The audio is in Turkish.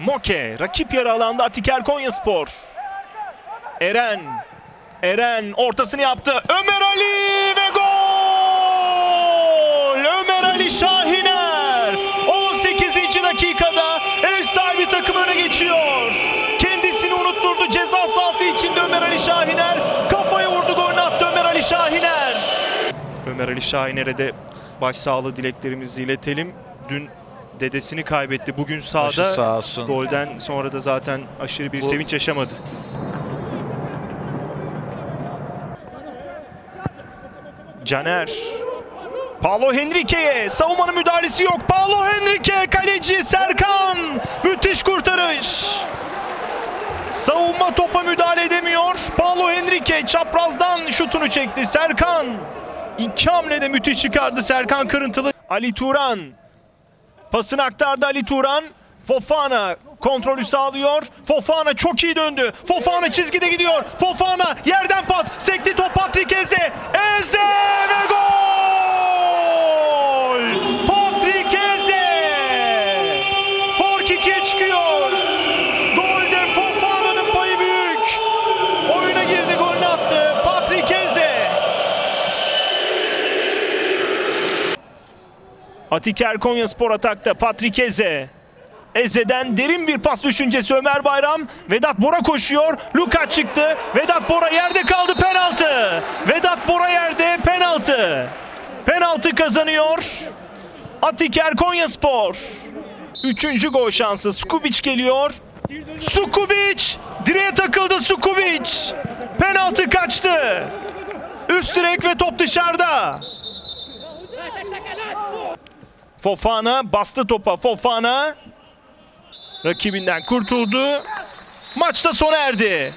Moke rakip yarı alanda Atiker Konyaspor. Eren. Eren ortasını yaptı. Ömer Ali ve gol! Ömer Ali Şahiner 18. dakikada ev sahibi takım öne geçiyor. Kendisini unutturdu ceza sahası içinde Ömer Ali Şahiner. Kafaya vurdu golünü attı Ömer Ali Şahiner. Ömer Ali Şahiner'e de başsağlığı dileklerimizi iletelim. Dün dedesini kaybetti. Bugün sahada golden sonra da zaten aşırı bir Bu- sevinç yaşamadı. Caner. Paulo Henrique'ye savunmanın müdahalesi yok. Paulo Henrique kaleci Serkan. Müthiş kurtarış. Savunma topa müdahale edemiyor. Paulo Henrique çaprazdan şutunu çekti. Serkan. İki hamlede müthiş çıkardı Serkan Kırıntılı. Ali Turan. Pasını aktardı Ali Turan. Fofana kontrolü sağlıyor. Fofana çok iyi döndü. Fofana çizgide gidiyor. Fofana yerden pas. Sekti top Patrick Eze. Eze ve gol! Patrick Eze! Fark ikiye çıkıyor. Golde Fofana'nın payı büyük. Oyuna girdi golünü attı. Patrick Eze. Atiker Konyaspor atakta Patrick Eze. Eze'den derin bir pas düşüncesi Ömer Bayram. Vedat Bora koşuyor. Luka çıktı. Vedat Bora yerde kaldı penaltı. Vedat Bora yerde penaltı. Penaltı kazanıyor. Atiker Konyaspor. Üçüncü gol şansı. Skubic geliyor. Skubic! Direğe takıldı Skubic. Penaltı kaçtı. Üst direk ve top dışarıda. Fofana bastı topa. Fofana rakibinden kurtuldu. Maçta sona erdi.